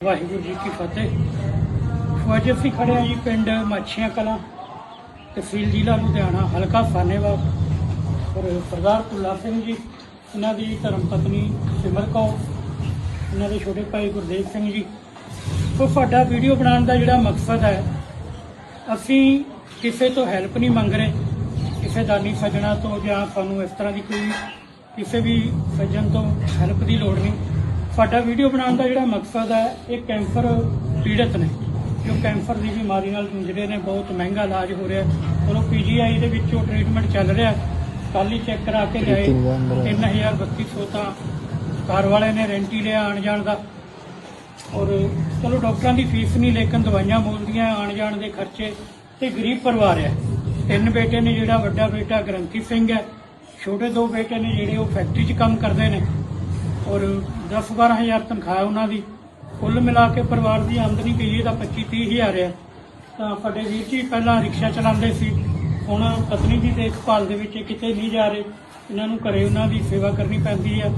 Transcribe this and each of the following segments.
ਵਾਹਿਗੁਰੂ ਜੀ ਕੀ ਫਤਿਹ। ਸੋ ਅੱਜ ਅਸੀਂ ਖੜੇ ਹਾਂ ਜੀ ਪਿੰਡ ਮਾਛੀਆਂ ਕਲਾਂ, ਤਹਿਸੀਲ ਜ਼ਿਲ੍ਹਾ ਲੁਧਿਆਣਾ, ਹਲਕਾ ਸਾਨੇਵਾਲ ਔਰ ਸਰਦਾਰ ਭੁੱਲਾ ਸਿੰਘ ਜੀ, ਇਹਨਾਂ ਦੀ ਧਰਮ ਪਤਨੀ ਸਿਮਰ ਕੌਰ, ਇਹਨਾਂ ਦੇ ਛੋਟੇ ਭਾਈ ਗੁਰਦੇਵ ਸਿੰਘ ਜੀ। ਸੋ ਸਾਡਾ ਵੀਡੀਓ ਬਣਾਉਣ ਦਾ ਜਿਹੜਾ ਮਕਸਦ ਹੈ, ਅਸੀਂ ਕਿਸੇ ਤੋਂ ਹੈਲਪ ਨਹੀਂ ਮੰਗ ਰਹੇ, ਕਿਸੇ ਦਾਨੀ ਸੱਜਣਾ ਤੋਂ ਜਾਂ ਸਾਨੂੰ ਇਸ ਤਰ੍ਹਾਂ ਦੀ ਕੋਈ, ਕਿਸੇ ਵੀ ਸੱਜਣ ਤੋਂ ਹੈਲਪ ਦੀ ਲੋੜ ਨਹੀਂ। ਸਾਡਾ ਵੀਡੀਓ ਬਣਾਉਣ ਦਾ ਜਿਹੜਾ ਮਕਸਦ ਹੈ ਇਹ ਕੈਂਸਰ ਪੀੜਤ ਨੇ। ਜੋ ਕੈਂਸਰ ਦੀ ਬਿਮਾਰੀ ਨਾਲ ਜੂਝਦੇ ਨੇ ਬਹੁਤ ਮਹਿੰਗਾ ਇਲਾਜ ਹੋ ਰਿਹਾ। ਚਲੋ ਪੀਜੀਆਈ ਦੇ ਵਿੱਚੋਂ ਟ੍ਰੀਟਮੈਂਟ ਚੱਲ ਰਿਹਾ। ਕੱਲ ਹੀ ਚੈੱਕ ਕਰਾ ਕੇ ਲਿਆਏ। 3200 ਤਾਂ ਕਾਰ ਵਾਲੇ ਨੇ ਰੈਂਟ ਲਿਆ ਆਣ ਜਾਣ ਦਾ। ਔਰ ਚਲੋ ਡਾਕਟਰਾਂ ਦੀ ਫੀਸ ਨਹੀਂ ਲੇਕਿਨ ਦਵਾਈਆਂ ਮੋਲਦੀਆਂ ਆਣ ਜਾਣ ਦੇ ਖਰਚੇ। ਤੇ ਗਰੀਬ ਪਰਿਵਾਰ ਹੈ। ਤਿੰਨ ਬੇਟੇ ਨੇ ਜਿਹੜਾ ਵੱਡਾ ਬੇਟਾ ਗ੍ਰੰਥੀ ਸਿੰਘ ਹੈ। ਛੋਟੇ ਦੋ ਬੇਟੇ ਨੇ ਜਿਹੜੇ ਉਹ ਫੈਕਟਰੀ 'ਚ ਕੰਮ ਕਰਦੇ ਨੇ। ਔਰ 10 ਹਜ਼ਾਰ ਤਨਖਾਹ ਉਹਨਾਂ ਦੀ। ਕੁੱਲ ਮਿਲਾ ਕੇ ਪਰਿਵਾਰ ਦੀ ਆਮਦਨੀ ਕਹੀਏ ਤਾਂ 25 30 ਹਜ਼ਾਰ ਹੈ ਤਾਂ ਸਾਡੇ ਵੀਰ ਜੀ ਪਹਿਲਾਂ ਰਿਕਸ਼ਾ ਚਲਾਉਂਦੇ ਸੀ। ਹੁਣ ਪਤਨੀ ਦੀ ਦੇਖਭਾਲ ਦੇ ਵਿੱਚ ਕਿਤੇ ਨਹੀਂ ਜਾ ਰਹੇ। ਇਹਨਾਂ ਨੂੰ ਘਰੇ ਉਹਨਾਂ ਦੀ ਸੇਵਾ ਕਰਨੀ ਪੈਂਦੀ ਹੈ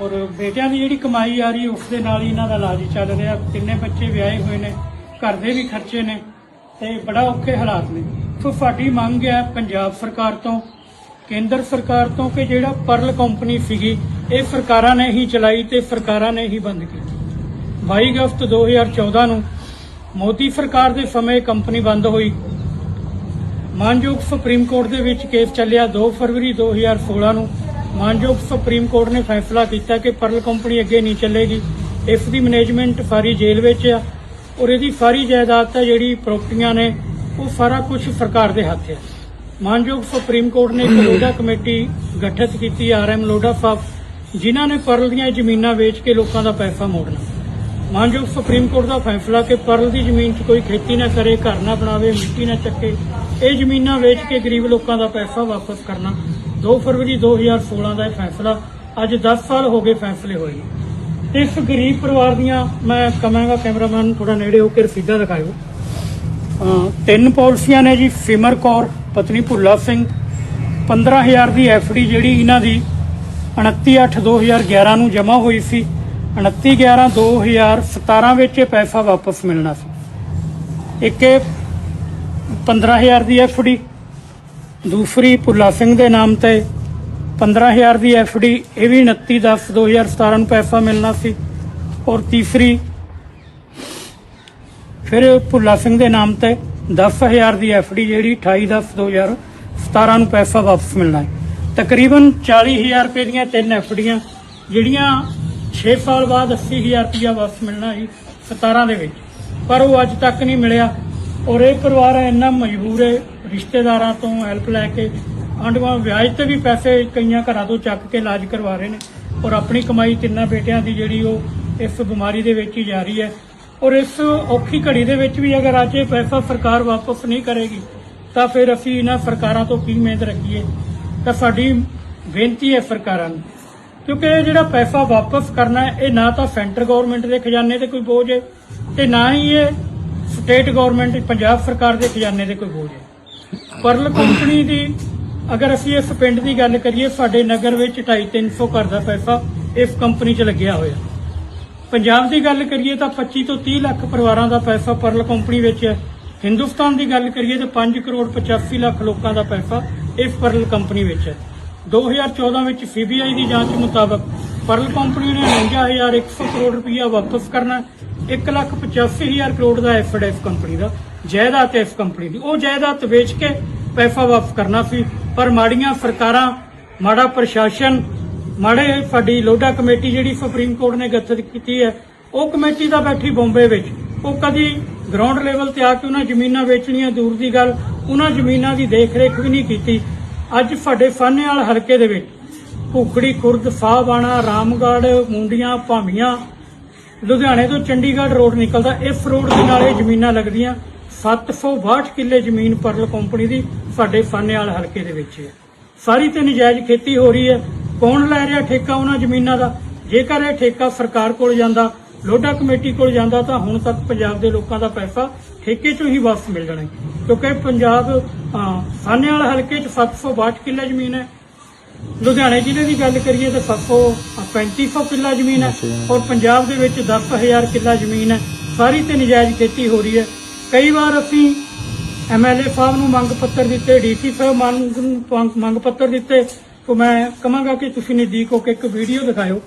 ਔਰ ਬੇਟਿਆਂ ਦੀ ਜਿਹੜੀ ਕਮਾਈ ਆ ਰਹੀ, ਉਸ ਦੇ ਨਾਲ ਹੀ ਇਹਨਾਂ ਦਾ ਇਲਾਜ ਚੱਲ ਰਿਹਾ। ਤਿੰਨੇ ਬੱਚੇ ਵਿਆਹੇ ਹੋਏ ਨੇ, ਘਰ ਦੇ ਵੀ ਖਰਚੇ ਨੇ, ਤੇ ਬੜਾ ਔਖੇ ਹਾਲਾਤ ਨੇ। ਸੋ ਸਾਡੀ ਮੰਗ ਹੈ ਪੰਜਾਬ ਸਰਕਾਰ ਤੋਂ ਕੇਂਦਰ ਸਰਕਾਰ ਤੋਂ ਕਿ ਜਿਹੜਾ ਪਰਲ ਕੰਪਨੀ ਸੀਗੀ, ਇਹ ਸਰਕਾਰਾਂ ਨੇ ਹੀ ਚਲਾਈ ਤੇ ਸਰਕਾਰਾਂ ਨੇ ਹੀ ਬੰਦ ਕੀਤੀ। 22 ਅਗਸਤ 2014 ਨੂੰ ਮੋਦੀ ਸਰਕਾਰ ਦੇ ਸਮੇਂ ਕੰਪਨੀ ਬੰਦ ਹੋਈ। ਮਾਨਯੋਗ ਸੁਪਰੀਮ ਕੋਰਟ ਦੇ ਵਿੱਚ ਕੇਸ ਚੱਲਿਆ 2 ਫਰਵਰੀ 2016 ਨੂੰ। ਮਾਨਯੋਗ ਸੁਪਰੀਮ ਕੋਰਟ ਨੇ ਫੈਸਲਾ ਕੀਤਾ ਕਿ ਪਰਲ ਕੰਪਨੀ ਅੱਗੇ ਨਹੀਂ ਚੱਲੇਗੀ। ਇਸ ਦੀ ਮੈਨੇਜਮੈਂਟ ਸਾਰੀ ਜੇਲ੍ਹ ਵਿੱਚ ਆ ਔਰ ਇਹਦੀ ਸਾਰੀ ਜਾਇਦਾਦ ਤਾਂ ਜਿਹੜੀ ਪ੍ਰਾਪਰਟੀਆਂ ਨੇ, ਉਹ ਸਾਰਾ ਕੁਝ ਸਰਕਾਰ ਦੇ ਹੱਥ ਹੈ ਮਾਨਯੋਗ ਸੁਪਰੀਮ ਕੋਰਟ ਨੇ ਇੱਕ ਲੋਡਾ ਕਮੇਟੀ ਗਠਿਤ ਕੀਤੀ ਆਰਐਮ ਲੋਡਾ ਸਾਹਿਬ ਜਿਨ੍ਹਾਂ ਨੇ ਪਰਲ ਦੀਆਂ ਜ਼ਮੀਨਾਂ ਵੇਚ ਕੇ ਲੋਕਾਂ ਦਾ ਪੈਸਾ ਮੋੜਨਾ। ਮਾਨਯੋਗ ਸੁਪਰੀਮ ਕੋਰਟ ਦਾ ਫੈਸਲਾ ਕਿ ਪਰਲ ਦੀ ਜ਼ਮੀਨ 'ਚ ਕੋਈ ਖੇਤੀ ਨਾ ਕਰੇ ਘਰ ਨਾ ਬਣਾਵੇ ਮਿੱਟੀ ਨਾ ਚੱਕੇ ਇਹ ਜ਼ਮੀਨਾਂ ਵੇਚ ਕੇ ਗਰੀਬ ਲੋਕਾਂ ਦਾ ਪੈਸਾ ਵਾਪਸ ਕਰਨਾ। 2 ਫਰਵਰੀ 2016 ਦਾ ਇਹ ਫੈਸਲਾ ਅੱਜ 10 ਸਾਲ ਹੋ ਗਏ ਫੈਸਲੇ ਹੋਏ ਇਸ ਗਰੀਬ ਪਰਿਵਾਰ ਦੀਆਂ ਮੈਂ ਕਹਾਂਗਾ ਕੈਮਰਾਮੈਨ ਥੋੜਾ ਨੇੜੇ ਹੋ ਕੇ ਰਸੀਦਾਂ ਦਿਖਾਇਓ। ਤਿੰਨ ਪਾਲਿਸੀਆਂ ਨੇ ਜੀ ਸਿਮਰ ਕੌਰ, ਪਤਨੀ ਭੁੱਲਾ ਸਿੰਘ 15000 ਦੀ ਐਫਡੀ ਜਿਹੜੀ ਇਹਨਾਂ ਦੀ 29/8/2011 ਨੂੰ ਜਮ੍ਹਾਂ ਹੋਈ ਸੀ 29/11/2017 ਵਿੱਚ ਇਹ ਪੈਸਾ ਵਾਪਸ ਮਿਲਣਾ ਸੀ। ਇੱਕ ਇਹ 15000 ਦੀ ਐਫਡੀ, ਦੂਸਰੀ ਭੁੱਲਾ ਸਿੰਘ ਦੇ ਨਾਮ ਤੇ 15000 ਦੀ ਐਫਡੀ, ਇਹ ਵੀ 29/10/2017 ਨੂੰ ਪੈਸਾ ਮਿਲਣਾ ਸੀ। ਔਰ ਤੀਸਰੀ ਫਿਰ ਭੁੱਲਾ ਸਿੰਘ ਦੇ ਨਾਮ ਤੇ 10000 ਦੀ ਐਫਡੀ ਜਿਹੜੀ 28/10/2017 ਨੂੰ ਪੈਸਾ ਵਾਪਸ ਮਿਲਣਾ ਹੈ। ਤਕਰੀਬਨ 40000 ਰੁਪਏ ਦੀਆਂ ਤਿੰਨ ਐਫਡੀਆਂ ਜਿਹੜੀਆਂ 6 ਸਾਲ ਬਾਅਦ 80000 ਰੁਪਇਆ ਵਾਪਸ ਮਿਲਣਾ ਸੀ 17 ਦੇ ਵਿੱਚ। ਪਰ ਉਹ ਅੱਜ ਤੱਕ ਨਹੀਂ ਮਿਲਿਆ ਔਰ ਇਹ ਪਰਿਵਾਰ ਇੰਨਾ ਮਜਬੂਰ ਹੈ ਰਿਸ਼ਤੇਦਾਰਾਂ ਤੋਂ ਹੈਲਪ ਲੈ ਕੇ ਆਂਡਵਾ ਵਿਆਜ ਤੇ ਵੀ ਪੈਸੇ ਕਈਆਂ ਘਰਾਂ ਤੋਂ ਚੱਕ ਕੇ ਇਲਾਜ ਕਰਵਾ ਰਹੇ ਨੇ ਔਰ ਆਪਣੀ ਕਮਾਈ ਤਿੰਨਾਂ ਬੇਟਿਆਂ ਦੀ ਜਿਹੜੀ ਉਹ ਇਸ ਬਿਮਾਰੀ ਦੇ ਵਿੱਚ ਹੀ ਜਾ ਰਹੀ ਹੈ। ਔਰ ਇਸ ਔਖੀ ਘੜੀ ਦੇ ਵਿੱਚ ਵੀ ਅਗਰ ਅੱਜ ਇਹ ਪੈਸਾ ਸਰਕਾਰ ਵਾਪਸ ਨਹੀਂ ਕਰੇਗੀ, ਤਾਂ ਫਿਰ ਅਸੀਂ ਇਹਨਾਂ ਸਰਕਾਰਾਂ ਤੋਂ ਕੀ ਉਮੀਦ ਰੱਖੀਏ? ਤਾਂ ਸਾਡੀ ਬੇਨਤੀ ਹੈ ਸਰਕਾਰਾਂ ਨੂੰ। ਕਿਉਂਕਿ ਇਹ ਜਿਹੜਾ ਪੈਸਾ ਵਾਪਸ ਕਰਨਾ ਇਹ ਨਾ ਤਾਂ ਸੈਂਟਰ ਗਵਰਨਮੈਂਟ ਦੇ ਖਜ਼ਾਨੇ ਤੇ ਕੋਈ ਬੋਝ ਹੈ, ਤੇ ਨਾ ਹੀ ਇਹ ਸਟੇਟ ਗਵਰਨਮੈਂਟ, ਪੰਜਾਬ ਸਰਕਾਰ ਦੇ ਖਜ਼ਾਨੇ ਦੇ ਕੋਈ ਬੋਝ ਹੈ। ਪਰਲ ਕੰਪਨੀ ਦੀ, ਅਗਰ ਅਸੀਂ ਇਸ ਪਿੰਡ ਦੀ ਗੱਲ ਕਰੀਏ, ਸਾਡੇ ਨਗਰ ਵਿੱਚ 250 ਘਰ ਦਾ ਪੈਸਾ ਇਸ ਕੰਪਨੀ 'ਚ ਲੱਗਿਆ ਹੋਇਆ। ਪੰਜਾਬ ਦੀ ਗੱਲ ਕਰੀਏ ਤਾਂ 25 ਤੋਂ 30 ਲੱਖ ਪਰਿਵਾਰਾਂ ਦਾ ਪੈਸਾ ਪਰਲ ਕੰਪਨੀ ਵਿੱਚ ਹੈ। ਹਿੰਦੁਸਤਾਨ ਦੀ ਗੱਲ ਕਰੀਏ ਤਾਂ 5 ਕਰੋੜ 85 ਲੱਖ ਲੋਕਾਂ ਦਾ ਪੈਸਾ ਇਸ ਪਰਲ ਕੰਪਨੀ ਵਿੱਚ ਹੈ। 2014 ਵਿੱਚ ਸੀਬੀਆਈ ਦੀ ਜਾਂਚ ਮੁਤਾਬਕ ਪਰਲ ਕੰਪਨੀ ਨੇ 59100 ਕਰੋੜ ਰੁਪਇਆ ਵਾਪਸ ਕਰਨਾ 185000 ਕਰੋੜ ਦਾ ਐਫਡ ਇਸ ਕੰਪਨੀ ਦਾ। ਜਾਇਦਾਦ ਹੈ ਇਸ ਕੰਪਨੀ ਦੀ। ਉਹ ਜਾਇਦਾਦ ਵੇਚ ਕੇ ਪੈਸਾ ਵਾਪਸ ਕਰਨਾ ਸੀ। ਪਰ ਮਾੜੀਆਂ ਸਰਕਾਰਾਂ, ਮਾੜਾ ਪ੍ਰਸ਼ਾਸਨ ਮਾੜੇ ਸਾਡੀ ਲੋਡਾ ਕਮੇਟੀ ਜਿਹੜੀ ਸੁਪਰੀਮ ਕੋਰਟ ਨੇ ਗਠਿਤ ਕੀਤੀ ਹੈ, ਉਹ ਕਮੇਟੀ ਦਾ ਬੈਠੀ ਬੰਬੇ ਵਿੱਚ। ਉਹ ਕਦੀ ਗਰਾਊਂਡ ਲੈਵਲ ਤੇ ਆ ਕੇ ਉਹਨਾਂ ਜ਼ਮੀਨਾਂ ਵੇਚਣੀਆਂ ਦੂਰ ਦੀ ਗੱਲ, ਉਹਨਾਂ ਜ਼ਮੀਨਾਂ ਦੀ ਦੇਖ-ਰੇਖ ਵੀ ਨਹੀਂ ਕੀਤੀ। ਅੱਜ ਸਾਡੇ ਫਾਨੇਵਾਲ ਹਲਕੇ ਦੇ ਵਿੱਚ ਭੁਖੜੀ, ਖੁਰਦ ਸਾਹਬਾਣਾ ਰਾਮਗੜ੍ਹ, ਮੁੰਡੀਆਂ, ਭਾਮੀਆਂ, ਲੁਧਿਆਣੇ ਤੋਂ ਚੰਡੀਗੜ੍ਹ ਰੋਡ ਨਿਕਲਦਾ, ਇਸ ਰੋਡ ਦੇ ਨਾਲ ਇਹ ਜ਼ਮੀਨਾਂ ਲੱਗਦੀਆਂ। 762 ਕਿੱਲੇ ਜ਼ਮੀਨ ਪਰਲ ਕੰਪਨੀ ਦੀ ਸਾਡੇ ਫਾਨੇਵਾਲ ਹਲਕੇ ਦੇ ਵਿੱਚ ਹੈ। ਸਾਰੀ ਤੇ ਨਜਾਇਜ਼ ਖੇਤੀ ਹੋ ਰਹੀ ਹੈ। ਕੌਣ ਲੈ ਰਿਹਾ ਠੇਕਾ ਉਹਨਾਂ ਜ਼ਮੀਨਾਂ ਦਾ? ਜੇਕਰ ਇਹ ਠੇਕਾ ਸਰਕਾਰ ਕੋਲ ਜਾਂਦਾ ਲੋਡਾ ਕਮੇਟੀ ਕੋਲ ਜਾਂਦਾ ਤਾਂ ਹੁਣ ਤੱਕ ਪੰਜਾਬ ਦੇ ਲੋਕਾਂ ਦਾ ਪੈਸਾ ਠੇਕੇ ਚੋਂ ਹੀ ਵਾਪਸ ਮਿਲ ਜਾਣਾ। ਕਿਉਂਕਿ ਪੰਜਾਬ ਅਹ, ਸਾਹਨੇਵਾਲ ਹਲਕੇ 'ਚ 762 ਕਿੱਲੇ ਜ਼ਮੀਨ ਹੈ। ਲੁਧਿਆਣੇ ਜ਼ਿਲ੍ਹੇ ਦੀ ਗੱਲ ਕਰੀਏ ਤਾਂ ਸੱਤੋ 3500 ਕਿੱਲਾ ਜ਼ਮੀਨ ਹੈ ਔਰ ਪੰਜਾਬ ਦੇ ਵਿੱਚ 10000 ਕਿੱਲਾ ਜ਼ਮੀਨ ਹੈ। ਸਾਰੀ ਤੇ ਨਜਾਇਜ਼ ਖੇਤੀ ਹੋ ਰਹੀ ਹੈ। ਕਈ ਵਾਰ ਅਸੀਂ ਐਮਐਲਏ ਸਾਹਿਬ ਨੂੰ ਮੰਗ ਪੱਤਰ ਦਿੱਤੇ ਡੀਸੀ ਸਾਹਿਬ ਮੰਗ ਪੱਤਰ ਦਿੱਤੇ ਤਾਂ ਮੈਂ ਕਹਾਂਗਾ ਕਿ ਤੁਸੀਂ ਨਜ਼ਦੀਕ ਹੋ ਕੇ ਇੱਕ ਵੀਡੀਓ ਦਿਖਾਇਓ।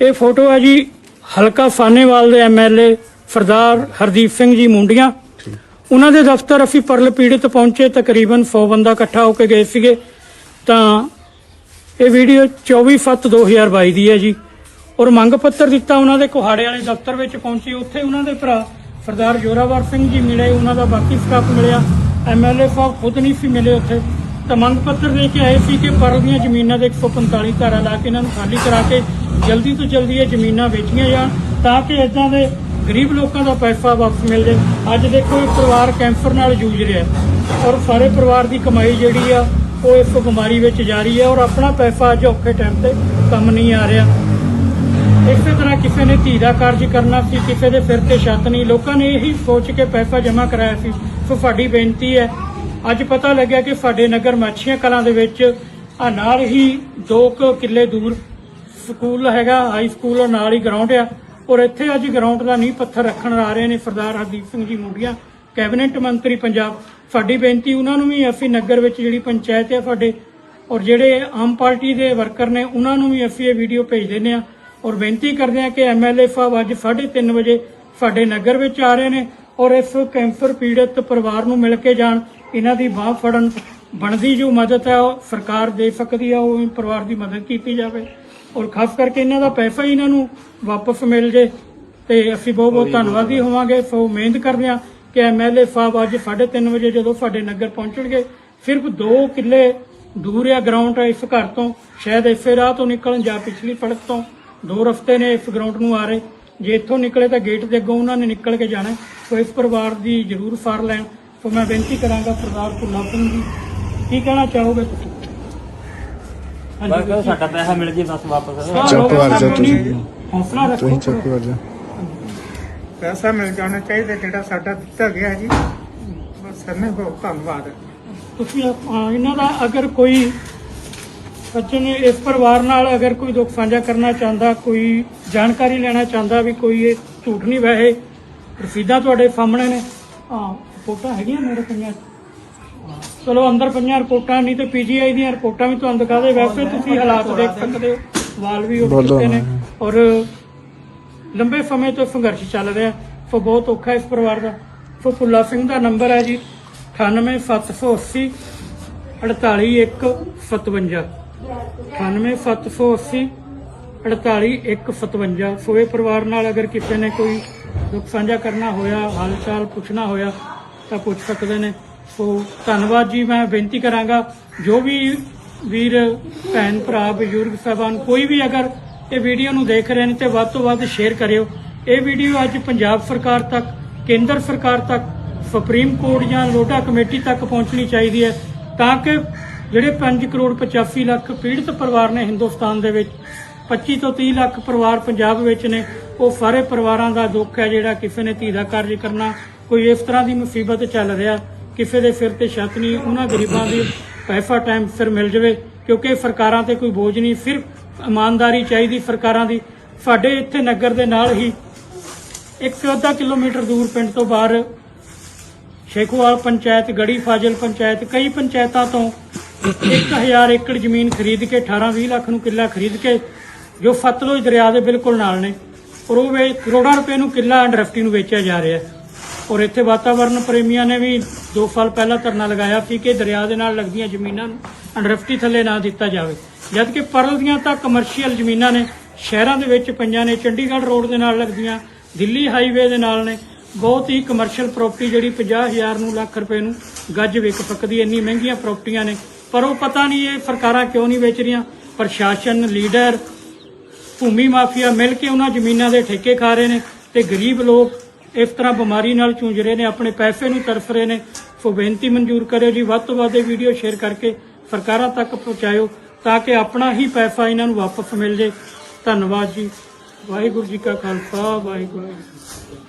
ਇਹ ਫੋਟੋ ਹੈ ਜੀ ਹਲਕਾ ਸਾਨੇਵਾਲ ਦੇ ਐਮਐਲਏ ਸਰਦਾਰ ਹਰਦੀਪ ਸਿੰਘ ਜੀ ਮੁੰਡੀਆਂ। ਉਹਨਾਂ ਦੇ ਦਫ਼ਤਰ ਅਸੀਂ ਪਰਲ ਪੀੜਤ ਪਹੁੰਚੇ ਤਕਰੀਬਨ 100 ਬੰਦਾ ਇਕੱਠਾ ਹੋ ਕੇ ਗਏ ਸੀਗੇ। ਤਾਂ ਇਹ ਵੀਡੀਓ 24/7/2022 ਦੀ ਹੈ ਜੀ। ਔਰ ਮੰਗ ਪੱਤਰ ਦਿੱਤਾ ਉਹਨਾਂ ਦੇ ਕੁਹਾੜੇ ਵਾਲੇ ਦਫ਼ਤਰ ਵਿੱਚ ਪਹੁੰਚੇ। ਉੱਥੇ ਉਹਨਾਂ ਦੇ ਭਰਾ ਸਰਦਾਰ ਜੋਰਾਵਰ ਸਿੰਘ ਜੀ ਮਿਲੇ। ਉਹਨਾਂ ਦਾ ਬਾਕੀ ਸਟਾਫ ਮਿਲਿਆ। ਐਮਐਲਏ ਸਾਹਿਬ ਖੁਦ ਨਹੀਂ ਸੀ ਮਿਲੇ ਉੱਥੇ। ਤਾਂ ਮੰਗ ਪੱਤਰ ਦੇ ਕੇ ਆਏ ਸੀ ਕਿ ਪਰਲ ਦੀਆਂ ਜ਼ਮੀਨਾਂ ਦੇ 145 ਧਾਰਾ ਲਾ ਕੇ ਇਹਨਾਂ ਨੂੰ ਖਾਲੀ ਕਰਾ ਕੇ ਜਲਦੀ ਤੋਂ ਜਲਦੀ ਇਹ ਜ਼ਮੀਨਾਂ ਵੇਚੀਆਂ ਜਾਣ ਤਾਂ ਕਿ ਇਦਾਂ ਦੇ ਗਰੀਬ ਲੋਕਾਂ ਦਾ ਪੈਸਾ ਵਾਪਸ ਮਿਲ ਜਾਏ। ਅੱਜ ਦੇਖੋ, ਇਹ ਪਰਿਵਾਰ ਕੈਂਸਰ ਨਾਲ ਜੂਝ ਰਿਹਾ ਹੈ ਔਰ ਸਾਰੇ ਪਰਿਵਾਰ ਦੀ ਕਮਾਈ ਜਿਹੜੀ ਆ, ਉਹ ਇਸ ਬਿਮਾਰੀ ਵਿੱਚ ਜਾਰੀ ਹੈ ਔਰ ਆਪਣਾ ਪੈਸਾ ਅੱਜ ਔਖੇ ਟਾਈਮ ਤੇ ਕੰਮ ਨਹੀਂ ਆ ਰਿਹਾ। ਇਸੇ ਤਰ੍ਹਾਂ ਕਿਸੇ ਨੇ ਧੀ ਦਾ ਕਾਰਜ ਕਰਨਾ ਸੀ, ਕਿਸੇ ਦੇ ਸਿਰ ਤੇ ਛੱਤ ਨਹੀਂ, ਲੋਕਾਂ ਨੇ ਇਹੀ ਸੋਚ ਕੇ ਪੈਸਾ ਜਮ੍ਹਾਂ ਕਰਾਇਆ ਸੀ। ਸੋ ਸਾਡੀ ਬੇਨਤੀ ਹੈ ਅੱਜ ਪਤਾ ਲੱਗਿਆ ਕਿ ਸਾਡੇ ਨਗਰ ਮਾਛੀਆਂ ਕਲਾਂ ਦੇ ਵਿੱਚ ਆ ਨਾਲ ਹੀ 2 ਕਿੱਲੇ ਦੂਰ ਸਕੂਲ ਹੈਗਾ ਹਾਈ ਸਕੂਲ ਔਰ ਨਾਲ ਹੀ ਗਰਾਊਂਡ ਆ। ਔਰ ਇੱਥੇ ਅੱਜ ਗਰਾਊਂਡ ਦਾ ਨੀਂਹ ਪੱਥਰ ਰੱਖਣ ਆ ਰਹੇ ਨੇ ਸਰਦਾਰ ਹਰਦੀਪ ਸਿੰਘ ਜੀ ਮੁੰਡੀਆਂ, ਕੈਬਨਿਟ ਮੰਤਰੀ ਪੰਜਾਬ। ਸਾਡੀ ਬੇਨਤੀ ਉਹਨਾਂ ਨੂੰ ਵੀ, ਅਸੀਂ ਨਗਰ ਵਿੱਚ ਜਿਹੜੀ ਪੰਚਾਇਤ ਹੈ ਸਾਡੇ, ਔਰ ਜਿਹੜੇ ਆਮ ਪਾਰਟੀ ਦੇ ਵਰਕਰ ਨੇ, ਉਹਨਾਂ ਨੂੰ ਵੀ ਅਸੀਂ ਇਹ ਵੀਡੀਓ ਭੇਜ ਦਿੰਦੇ ਆ। ਔਰ ਬੇਨਤੀ ਕਰਦੇ ਆ ਕਿ ਐਮਐਲਏ ਸਾਹਿਬ ਅੱਜ 3:30 ਵਜੇ ਸਾਡੇ ਨਗਰ ਵਿੱਚ ਆ ਰਹੇ ਨੇ, ਔਰ ਇਸ ਕੈਂਸਰ ਪੀੜਤ ਪਰਿਵਾਰ ਨੂੰ ਮਿਲ ਕੇ ਜਾਣ। ਇਹਨਾਂ ਦੀ ਬਾਹ ਫੜਨ ਬਣਦੀ ਜੋ ਮਦਦ ਹੈ ਉਹ ਸਰਕਾਰ ਦੇ ਸਕਦੀ ਹੈ ਉਹ ਪਰਿਵਾਰ ਦੀ ਮਦਦ ਕੀਤੀ ਜਾਵੇ। ਔਰ ਖਾਸ ਕਰਕੇ ਇਹਨਾਂ ਦਾ ਪੈਸਾ ਹੀ ਇਹਨਾਂ ਨੂੰ ਵਾਪਸ ਮਿਲ ਜੇ। ਤੇ ਅਸੀਂ ਬਹੁਤ ਬਹੁਤ ਧੰਨਵਾਦੀ ਹੋਵਾਂਗੇ। ਸੋ ਮਿਹਨਤ ਕਰਦੇ ਹਾਂ ਕਿ ਐਮਐਲਏ ਸਾਹਿਬ ਅੱਜ 3:30 ਵਜੇ ਜਦੋਂ ਸਾਡੇ ਨਗਰ ਪਹੁੰਚਣਗੇ ਸਿਰਫ 2 ਕਿੱਲੇ ਦੂਰ ਆ ਗਰਾਊਂਡ ਇਸ ਘਰ ਤੋਂ। ਸ਼ਾਇਦ ਇਸੇ ਰਾਹ ਤੋਂ ਨਿਕਲਣ ਜਾਂ ਪਿਛਲੀ ਸੜਕ ਤੋਂ। ਦੋ ਰਸਤੇ ਨੇ ਇਸ ਗਰਾਊਂਡ ਨੂੰ ਆ ਰਹੇ। ਜੇ ਇੱਥੋਂ ਨਿਕਲੇ ਤਾਂ ਗੇਟ ਦੇ ਅੱਗੋਂ ਉਹਨਾਂ ਨੇ ਨਿਕਲ ਕੇ ਜਾਣਾ। ਹੈ। ਸੋ ਇਸ ਪਰਿਵਾਰ ਦੀ ਜ਼ਰੂਰ ਸਾਰ ਲੈਣ। ਸੋ ਮੈਂ ਬੇਨਤੀ ਕਰਾਂਗਾ ਸਰਦਾਰ ਭੁੱਲਾ ਸਿੰਘ ਜੀ ਕੀ ਕਹਿਣਾ ਚਾਹੋਗੇ ਤੁਸੀਂ? ਮੈਂ ਕਿਹਾ ਸਾਡਾ ਪੈਸਾ ਮਿਲ ਜੇ ਬਸ ਵਾਪਸ। ਹਾਂ, ਚੁੱਪ ਲੋਕ ਕਰ ਜਾਓ ਆਪਣੀ ਤੁਸੀਂ। ਹੌਸਲਾ ਰੱਖੋ। ਤੁਸੀਂ ਚੁੱਪ ਕਰ ਜਾ। ਪੈਸਾ ਮਿਲ ਜਾਣਾ ਚਾਹੀਦਾ ਜਿਹੜਾ ਸਾਡਾ ਦਿੱਤਾ ਗਿਆ ਜੀ। ਬਸ ਸਰਨੇ ਬਹੁਤ ਧੰਨਵਾਦ। ਤੁਸੀਂ ਇਹਨਾਂ ਦਾ ਅਗਰ ਕੋਈ ਸੱਜਣ ਇਸ ਪਰਿਵਾਰ ਨਾਲ ਅਗਰ ਕੋਈ ਦੁੱਖ ਸਾਂਝਾ ਕਰਨਾ ਚਾਹੁੰਦਾ ਕੋਈ ਜਾਣਕਾਰੀ ਲੈਣਾ ਚਾਹੁੰਦਾ ਵੀ ਕੋਈ ਇਹ ਝੂਠ ਨਹੀਂ ਵੈਸੇ ਰਸੀਦਾਂ ਤੁਹਾਡੇ ਸਾਹਮਣੇ ਨੇ ਹਾਂ ਰਿਪੋਰਟਾਂ ਹੈਗੀਆਂ ਮੇਰੇ ਕੋਲ ਚਲੋ ਅੰਦਰ ਪਈਆਂ ਰਿਪੋਰਟਾਂ ਨਹੀਂ ਤੇ ਪੀਜੀਆਈ ਦੀਆਂ ਰਿਪੋਰਟਾਂ ਵੀ ਤੁਹਾਨੂੰ ਦਿਖਾ ਦੇ। ਵੈਸੇ ਤੁਸੀਂ ਹਾਲਾਤ ਦੇਖ ਸਕਦੇ ਹੋ ਵਾਲ ਵੀ ਉੱਠ ਚੁੱਕੇ ਨੇ। ਔਰ ਲੰਬੇ ਸਮੇਂ ਤੋਂ ਸੰਘਰਸ਼ ਚੱਲ ਰਿਹਾ ਸੋ ਬਹੁਤ ਔਖਾ ਇਸ ਪਰਿਵਾਰ ਦਾ। ਸੋ ਭੁੱਲਾ ਸਿੰਘ ਦਾ ਨੰਬਰ ਹੈ ਜੀ 98780 48157 98780 48157 ਸੋ ਇਹ ਪਰਿਵਾਰ ਨਾਲ ਅਗਰ ਕਿਸੇ ਨੇ ਕੋਈ ਦੁੱਖ ਸਾਂਝਾ ਕਰਨਾ ਹੋਇਆ ਹਾਲ ਚਾਲ ਪੁੱਛਣਾ ਹੋਇਆ ਤਾਂ ਪੁੱਛ ਸਕਦੇ ਨੇ। ਸੋ ਧੰਨਵਾਦ ਜੀ, ਮੈਂ ਬੇਨਤੀ ਕਰਾਂਗਾ, ਜੋ ਵੀ ਵੀਰ, ਭੈਣ, ਭਰਾ, ਬਜ਼ੁਰਗ, ਸਾਹਿਬਾਨ ਕੋਈ ਵੀ ਅਗਰ ਇਹ ਵੀਡੀਓ ਨੂੰ ਦੇਖ ਰਹੇ ਨੇ ਤੇ ਵੱਧ ਤੋਂ ਵੱਧ ਸ਼ੇਅਰ ਕਰਿਓ। ਇਹ ਵੀਡੀਓ ਅੱਜ ਪੰਜਾਬ ਸਰਕਾਰ ਤੱਕ, ਕੇਂਦਰ ਸਰਕਾਰ ਤੱਕ, ਸੁਪਰੀਮ ਕੋਰਟ ਜਾਂ ਲੋਟਾ ਕਮੇਟੀ ਤੱਕ ਪਹੁੰਚਣੀ ਚਾਹੀਦੀ ਹੈ ਤਾਂ ਕਿ ਜਿਹੜੇ 5 ਕਰੋੜ 85 ਲੱਖ ਪੀੜਤ ਪਰਿਵਾਰ ਨੇ ਹਿੰਦੁਸਤਾਨ ਦੇ ਵਿੱਚ 25 ਤੋਂ 30 ਲੱਖ ਪਰਿਵਾਰ ਪੰਜਾਬ ਵਿੱਚ ਨੇ, ਉਹ ਸਾਰੇ ਪਰਿਵਾਰਾਂ ਦਾ ਦੁੱਖ ਹੈ ਜਿਹੜਾ ਕਿਸੇ ਨੇ ਧੀ ਦਾ ਕਾਰਜ ਕਰਨਾ ਕੋਈ ਇਸ ਤਰ੍ਹਾਂ ਦੀ ਮੁਸੀਬਤ ਚੱਲ ਰਿਹਾ ਕਿਸੇ ਦੇ ਸਿਰ ਤੇ ਛੱਤ ਨਹੀਂ, ਉਹਨਾਂ ਗਰੀਬਾਂ ਦੀ ਪੈਸਾ ਟਾਈਮ ਸਿਰ ਮਿਲ ਜਾਵੇ, ਕਿਉਂਕਿ ਸਰਕਾਰਾਂ ਤੇ ਕੋਈ ਬੋਝ ਨਹੀਂ, ਸਿਰਫ ਇਮਾਨਦਾਰੀ ਚਾਹੀਦੀ ਸਰਕਾਰਾਂ ਦੀ। ਸਾਡੇ ਇੱਥੇ ਨਗਰ ਦੇ ਨਾਲ ਹੀ ਇੱਕ ਅੱਧਾ ਕਿਲੋਮੀਟਰ ਦੂਰ ਪਿੰਡ ਤੋਂ ਬਾਹਰ ਸ਼ੇਖੂਵਾਲ ਪੰਚਾਇਤ, ਗੜੀ ਫਾਜ਼ਿਲ ਪੰਚਾਇਤ, ਕਈ ਪੰਚਾਇਤਾਂ ਤੋਂ 1000 ਏਕੜ ਜ਼ਮੀਨ ਖਰੀਦ ਕੇ 18-20 ਲੱਖ ਨੂੰ ਕਿੱਲਾ ਖਰੀਦ ਕੇ, ਜੋ ਸਤਲੁਜ ਦਰਿਆ ਦੇ ਬਿਲਕੁਲ ਨਾਲ ਨੇ। ਔਰ ਉਹ ਵੇ ਕਰੋੜਾਂ ਰੁਪਏ ਨੂੰ ਕਿੱਲਾ ਇੰਡਸਟਰੀ ਨੂੰ ਵੇਚਿਆ ਜਾ ਰਿਹਾ ਹੈ। ਔਰ ਇੱਥੇ ਵਾਤਾਵਰਣ ਪ੍ਰੇਮੀਆਂ ਨੇ ਵੀ 2 ਸਾਲ ਪਹਿਲਾਂ ਧਰਨਾ ਲਗਾਇਆ ਸੀ ਕਿ ਦਰਿਆ ਦੇ ਨਾਲ ਲੱਗਦੀਆਂ ਜ਼ਮੀਨਾਂ ਨੂੰ ਇੰਡਸਟਰੀ ਥੱਲੇ ਨਾ ਦਿੱਤਾ ਜਾਵੇ। ਜਦਕਿ ਪਰਲ ਦੀਆਂ ਤਾਂ ਕਮਰਸ਼ੀਅਲ ਜ਼ਮੀਨਾਂ ਨੇ ਸ਼ਹਿਰਾਂ ਦੇ ਵਿੱਚ ਪਈਆਂ ਨੇ ਚੰਡੀਗੜ੍ਹ ਰੋਡ ਦੇ ਨਾਲ ਲੱਗਦੀਆਂ ਦਿੱਲੀ ਹਾਈਵੇ ਦੇ ਨਾਲ ਨੇ ਬਹੁਤ ਹੀ ਕਮਰਸ਼ੀਅਲ ਪ੍ਰਾਪਰਟੀ ਜਿਹੜੀ 50000 ਨੂੰ ਲੱਖ ਰੁਪਏ ਨੂੰ ਗੱਜ ਵਿਕ ਸਕਦੀ ਹੈ, ਇੰਨੀ ਮਹਿੰਗੀਆਂ ਪ੍ਰਾਪਰਟੀਆਂ ਨੇ। ਪਰ ਉਹ ਪਤਾ ਨਹੀਂ ਇਹ ਸਰਕਾਰਾਂ ਕਿਉਂ ਨਹੀਂ ਵੇਚ ਰਹੀਆਂ। ਪ੍ਰਸ਼ਾਸਨ ਲੀਡਰ ਭੂਮੀ ਮਾਫੀਆ ਮਿਲ ਕੇ ਉਹਨਾਂ ਜ਼ਮੀਨਾਂ ਦੇ ਠੇਕੇ ਖਾ ਰਹੇ ਨੇ ਤੇ ਗਰੀਬ ਲੋਕ ਇਸ ਤਰ੍ਹਾਂ ਬਿਮਾਰੀ ਨਾਲ ਜੂਝ ਰਹੇ ਨੇ, ਆਪਣੇ ਪੈਸੇ ਨੂੰ ਤਰਸ ਰਹੇ ਨੇ। ਸੋ ਬੇਨਤੀ ਮਨਜ਼ੂਰ ਕਰਿਓ ਜੀ, ਵੱਧ ਤੋਂ ਵੱਧ ਇਹ ਵੀਡੀਓ ਸ਼ੇਅਰ ਕਰਕੇ ਸਰਕਾਰਾਂ ਤੱਕ ਪਹੁੰਚਾਇਓ ਤਾਂ ਕਿ ਆਪਣਾ ਹੀ ਪੈਸਾ ਇਹਨਾਂ ਨੂੰ ਵਾਪਸ ਮਿਲ ਜੇ। ਧੰਨਵਾਦ ਜੀ। ਵਾਹਿਗੁਰੂ ਜੀ ਕਾ ਖਾਲਸਾ, ਵਾਹਿਗੁਰੂ ਜੀ